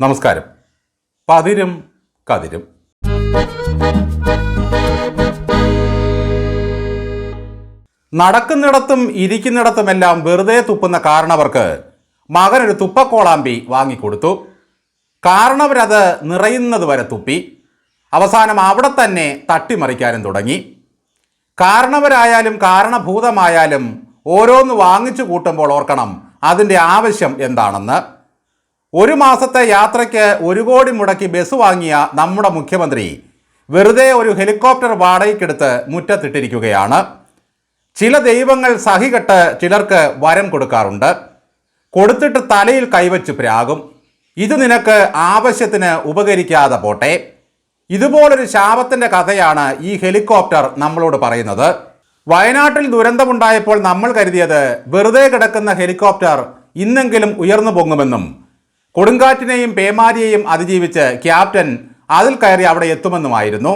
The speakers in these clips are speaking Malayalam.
നമസ്കാരം. പതിരും കതിരും. നടക്കുന്നിടത്തും ഇരിക്കുന്നിടത്തുമെല്ലാം വെറുതെ തുപ്പുന്ന കാരണവർക്ക് മകനൊരു തുപ്പക്കോളാമ്പി വാങ്ങിക്കൊടുത്തു. കാരണവരത് നിറയുന്നത് വരെ തുപ്പി. അവസാനം അവിടെ തന്നെ തട്ടിമറിക്കാനും തുടങ്ങി. കാരണവരായാലും കാരണഭൂതമായാലും ഓരോന്ന് വാങ്ങിച്ചു കൂട്ടുമ്പോൾ ഓർക്കണം അതിന്റെ ആവശ്യം എന്താണെന്ന്. ഒരു മാസത്തെ യാത്രയ്ക്ക് ഒരു കോടി മുടക്കി ബസ് വാങ്ങിയ നമ്മുടെ മുഖ്യമന്ത്രി വെറുതെ ഒരു ഹെലികോപ്റ്റർ വാടകയ്ക്കെടുത്ത് മുറ്റത്തിട്ടിരിക്കുകയാണ്. ചില ദൈവങ്ങൾ സഹികെട്ട് ചിലർക്ക് വരം കൊടുക്കാറുണ്ട്. കൊടുത്തിട്ട് തലയിൽ കൈവച്ച് പ്രാകും. ഇത് നിനക്ക് ആവശ്യത്തിന് ഉപകരിക്കാതെ പോട്ടെ. ഇതുപോലൊരു ശാപത്തിന്റെ കഥയാണ് ഈ ഹെലികോപ്റ്റർ നമ്മളോട് പറയുന്നത്. വയനാട്ടിൽ ദുരന്തമുണ്ടായപ്പോൾ നമ്മൾ കരുതിയത് വെറുതെ കിടക്കുന്ന ഹെലികോപ്റ്റർ ഇന്നെങ്കിലും ഉയർന്നു പൊങ്ങുമെന്നും കൊടുങ്കാറ്റിനെയും പേമാരിയെയും അതിജീവിച്ച് ക്യാപ്റ്റൻ അതിൽ കയറി അവിടെ എത്തുമെന്നുമായിരുന്നു.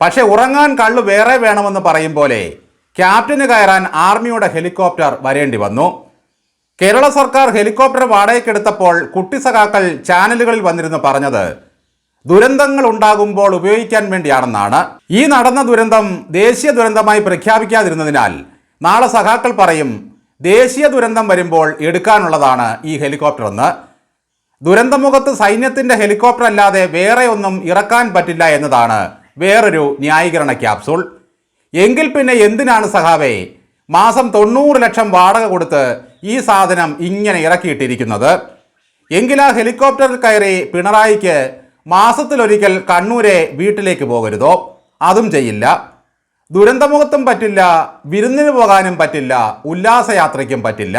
പക്ഷെ ഉറങ്ങാൻ കള്ളു വേറെ വേണമെന്ന് പറയും പോലെ ക്യാപ്റ്റന് കയറാൻ ആർമിയുടെ ഹെലികോപ്റ്റർ വരേണ്ടി വന്നു. കേരള സർക്കാർ ഹെലികോപ്റ്റർ വാടകയ്ക്കെടുത്തപ്പോൾ കുട്ടി സഖാക്കൾ ചാനലുകളിൽ വന്നിരുന്നു പറഞ്ഞത് ദുരന്തങ്ങൾ ഉണ്ടാകുമ്പോൾ ഉപയോഗിക്കാൻ വേണ്ടിയാണെന്നാണ്. ഈ നടന്ന ദുരന്തം ദേശീയ ദുരന്തമായി പ്രഖ്യാപിക്കാതിരുന്നതിനാൽ നാളെ സഖാക്കൾ പറയും ദേശീയ ദുരന്തം വരുമ്പോൾ എടുക്കാനുള്ളതാണ് ഈ ഹെലികോപ്റ്റർ എന്ന്. ദുരന്തമുഖത്ത് സൈന്യത്തിന്റെ ഹെലികോപ്റ്റർ അല്ലാതെ വേറെ ഒന്നും ഇറക്കാൻ പറ്റില്ല എന്നതാണ് വേറൊരു ന്യായീകരണ ക്യാപ്സൂൾ. എങ്കിൽ പിന്നെ എന്തിനാണ് സഹാവേ മാസം തൊണ്ണൂറ് ലക്ഷം വാടക കൊടുത്ത് ഈ സാധനം ഇങ്ങനെ ഇറക്കിയിട്ടിരിക്കുന്നത്? എങ്കിൽ ആ ഹെലികോപ്റ്ററിൽ കയറി പിണറായിക്ക് മാസത്തിലൊരിക്കൽ കണ്ണൂരെ വീട്ടിലേക്ക് പോകരുതോ? അതും ചെയ്യില്ല. ദുരന്തമുഖത്തും പറ്റില്ല വിരുന്നിന് പോകാനും പറ്റില്ല ഉല്ലാസയാത്രയ്ക്കും പറ്റില്ല.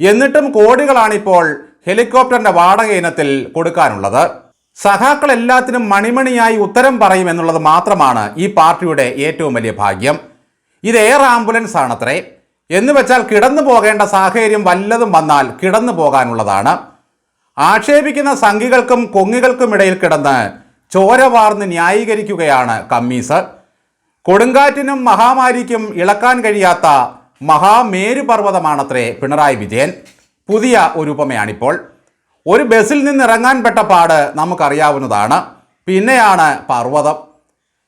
എന്നിട്ടും കോടികളാണിപ്പോൾ ഹെലികോപ്റ്ററിന്റെ വാടക ഇനത്തിൽ കൊടുക്കാനുള്ളത്. സഖാക്കൾ എല്ലാത്തിനും മണിമണിയായി ഉത്തരം പറയും എന്നുള്ളത് മാത്രമാണ് ഈ പാർട്ടിയുടെ ഏറ്റവും വലിയ ഭാഗ്യം. ഇത് എയർ ആംബുലൻസ് ആണത്രേ. എന്ന് വെച്ചാൽ കിടന്നു പോകേണ്ട സാഹചര്യം വല്ലതും വന്നാൽ കിടന്നു പോകാനുള്ളതാണ്. ആക്ഷേപിക്കുന്ന സംഘികൾക്കും കൊങ്ങികൾക്കും ഇടയിൽ കിടന്ന് ചോര വാർന്ന് ന്യായീകരിക്കുകയാണ് കമ്മീസ്. കൊടുങ്കാറ്റിനും മഹാമാരിക്കും ഇളക്കാൻ കഴിയാത്ത മഹാമേരുപർവതമാണത്രേ പിണറായി വിജയൻ. പുതിയ ഒരു ഉപമയാണിപ്പോൾ. ഒരു ബസ്സിൽ നിന്ന് ഇറങ്ങാൻ പെട്ട പാട് നമുക്കറിയാവുന്നതാണ്. പിന്നെയാണ് പർവതം.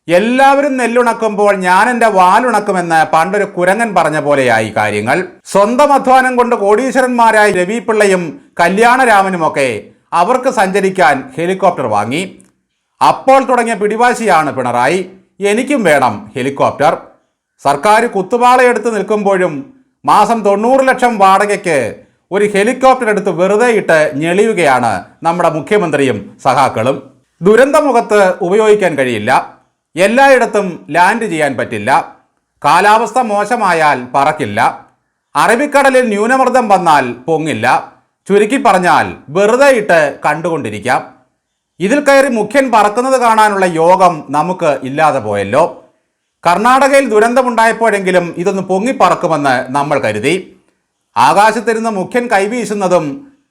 എല്ലാവരും നെല്ലുണക്കുമ്പോൾ ഞാൻ എന്റെ വാലുണക്കുമെന്ന് പണ്ടൊരു കുരങ്ങൻ പറഞ്ഞ പോലെയായി കാര്യങ്ങൾ. സ്വന്തം അധ്വാനം കൊണ്ട് കോടീശ്വരന്മാരായ രവി പിള്ളയും കല്യാണരാമനുമൊക്കെ അവർക്ക് സഞ്ചരിക്കാൻ ഹെലികോപ്റ്റർ വാങ്ങി. അപ്പോൾ തുടങ്ങിയ പിടിവാശിയാണ് പിണറായി. എനിക്കും വേണം ഹെലികോപ്റ്റർ. സർക്കാർ കുത്തുപാളയെടുത്ത് നിൽക്കുമ്പോഴും മാസം തൊണ്ണൂറ് ലക്ഷം വാടകയ്ക്ക് ഒരു ഹെലികോപ്റ്റർ എടുത്ത് വെറുതെ ഇട്ട് ഞെളിയുകയാണ് നമ്മുടെ മുഖ്യമന്ത്രിയും സഹാക്കളും ദുരന്തമുഖത്ത് ഉപയോഗിക്കാൻ കഴിയില്ല. എല്ലായിടത്തും ലാൻഡ് ചെയ്യാൻ പറ്റില്ല. കാലാവസ്ഥ മോശമായാൽ പറക്കില്ല. അറബിക്കടലിൽ ന്യൂനമർദ്ദം വന്നാൽ പൊങ്ങില്ല. ചുരുക്കി പറഞ്ഞാൽ വെറുതെ ഇട്ട് കണ്ടുകൊണ്ടിരിക്കാം. ഇതിൽ കയറി മുഖ്യൻ പറക്കുന്നത് കാണാനുള്ള യോഗം നമുക്ക് ഇല്ലാതെ പോയല്ലോ. കർണാടകയിൽ ദുരന്തമുണ്ടായപ്പോഴെങ്കിലും ഇതൊന്ന് പൊങ്ങിപ്പറക്കുമെന്ന് നമ്മൾ കരുതി. ആകാശത്തിരുന്ന് മുഖ്യൻ കൈവീശുന്നതും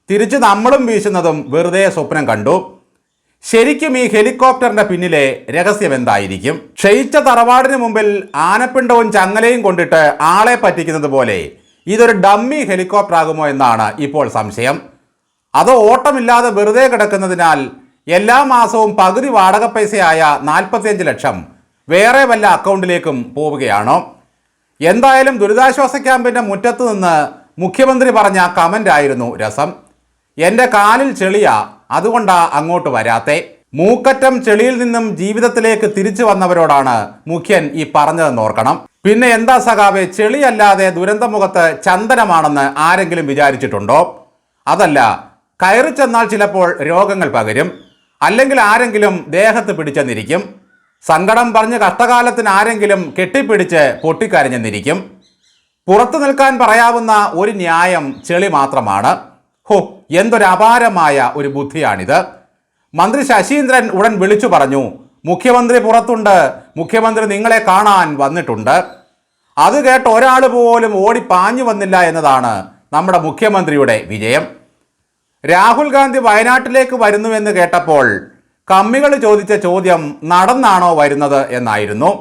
തിരിച്ച് നമ്മളും വീശുന്നതും വെറുതെ സ്വപ്നം കണ്ടു. ശരിക്കും ഈ ഹെലികോപ്റ്ററിന്റെ പിന്നിലെ രഹസ്യം എന്തായിരിക്കും? ക്ഷയിച്ച തറവാടിന് മുമ്പിൽ ആനപ്പിണ്ടവും ചങ്ങലയും കൊണ്ടിട്ട് ആളെ പറ്റിക്കുന്നത് പോലെ ഇതൊരു ഡമ്മി ഹെലികോപ്റ്റർ ആകുമോ എന്നാണ് ഇപ്പോൾ സംശയം. അത് ഓട്ടമില്ലാതെ വെറുതെ കിടക്കുന്നതിനാൽ എല്ലാ മാസവും പകുതി വാടക പൈസയായ നാൽപ്പത്തിയഞ്ച് ലക്ഷം വേറെ വല്ല അക്കൗണ്ടിലേക്കും പോവുകയാണോ? എന്തായാലും ദുരിതാശ്വാസ ക്യാമ്പിന്റെ മുറ്റത്ത് നിന്ന് മുഖ്യമന്ത്രി പറഞ്ഞ കമന്റ് ആയിരുന്നു രസം. എന്റെ കാലിൽ ചെളിയാ അതുകൊണ്ടാ അങ്ങോട്ട് വരാത്തെ. മൂക്കറ്റം ചെളിയിൽ നിന്നും ജീവിതത്തിലേക്ക് തിരിച്ചു വന്നവരോടാണ് മുഖ്യൻ ഈ പറഞ്ഞതെന്ന് ഓർക്കണം. പിന്നെ എന്താ സഖാവെ ചെളിയല്ലാതെ ദുരന്തമുഖത്ത് ചന്ദനമാണെന്ന് ആരെങ്കിലും വിചാരിച്ചിട്ടുണ്ടോ? അതല്ല കയറി ചെന്നാൽ ചിലപ്പോൾ രോഗങ്ങൾ പകരും. അല്ലെങ്കിൽ ആരെങ്കിലും ദേഹത്ത് പിടിച്ചെന്നിരിക്കും. സങ്കടം പറഞ്ഞ് കഷ്ടകാലത്തിന് ആരെങ്കിലും കെട്ടിപ്പിടിച്ച് പൊട്ടിക്കരഞ്ഞെന്നിരിക്കും. പുറത്തു നിൽക്കാൻ പറയാവുന്ന ഒരു ന്യായം ചെളി മാത്രമാണ്. ഹോ എന്തൊരു അപാരമായ ഒരു ബുദ്ധിയാണിത്. മന്ത്രി ശശീന്ദ്രൻ ഉടൻ വിളിച്ചു പറഞ്ഞു മുഖ്യമന്ത്രി പുറത്തുണ്ട്. മുഖ്യമന്ത്രി നിങ്ങളെ കാണാൻ വന്നിട്ടുണ്ട്. അത് കേട്ട് ഒരാൾ പോലും ഓടി പാഞ്ഞു വന്നില്ല എന്നതാണ് നമ്മുടെ മുഖ്യമന്ത്രിയുടെ വിജയം. രാഹുൽ ഗാന്ധി വയനാട്ടിലേക്ക് വരുന്നുവെന്ന് കേട്ടപ്പോൾ കമ്മികൾ ചോദിച്ച ചോദ്യം നടന്നാണോ വരുന്നത് എന്നായിരുന്നു.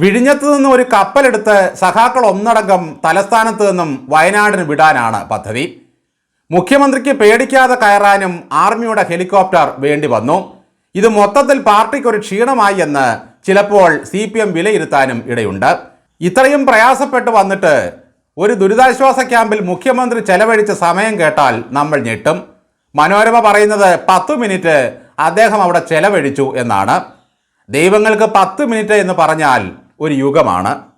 വിഴിഞ്ഞത്ത് നിന്ന് ഒരു കപ്പലെടുത്ത് സഖാക്കൾ ഒന്നടങ്കം തലസ്ഥാനത്ത് നിന്നും വയനാടിന് വിടാനാണ് പദ്ധതി. മുഖ്യമന്ത്രിക്ക് പേടിക്കാതെ കയറാനും ആർമിയുടെ ഹെലികോപ്റ്റർ വേണ്ടി വന്നു. ഇത് മൊത്തത്തിൽ പാർട്ടിക്ക് ഒരു ക്ഷീണമായി എന്ന് ചിലപ്പോൾ സി പി എം വിലയിരുത്താനും ഇടയുണ്ട്. ഇത്രയും പ്രയാസപ്പെട്ട് വന്നിട്ട് ഒരു ദുരിതാശ്വാസ ക്യാമ്പിൽ മുഖ്യമന്ത്രി ചെലവഴിച്ച സമയം കേട്ടാൽ നമ്മൾ ഞെട്ടും. മനോരമ പറയുന്നത് പത്ത് മിനിറ്റ് അദ്ദേഹം അവിടെ ചെലവഴിച്ചു എന്നാണ്. ദൈവങ്ങൾക്ക് പത്ത് മിനിറ്റ് എന്ന് പറഞ്ഞാൽ ഒരു യുഗമാണ്.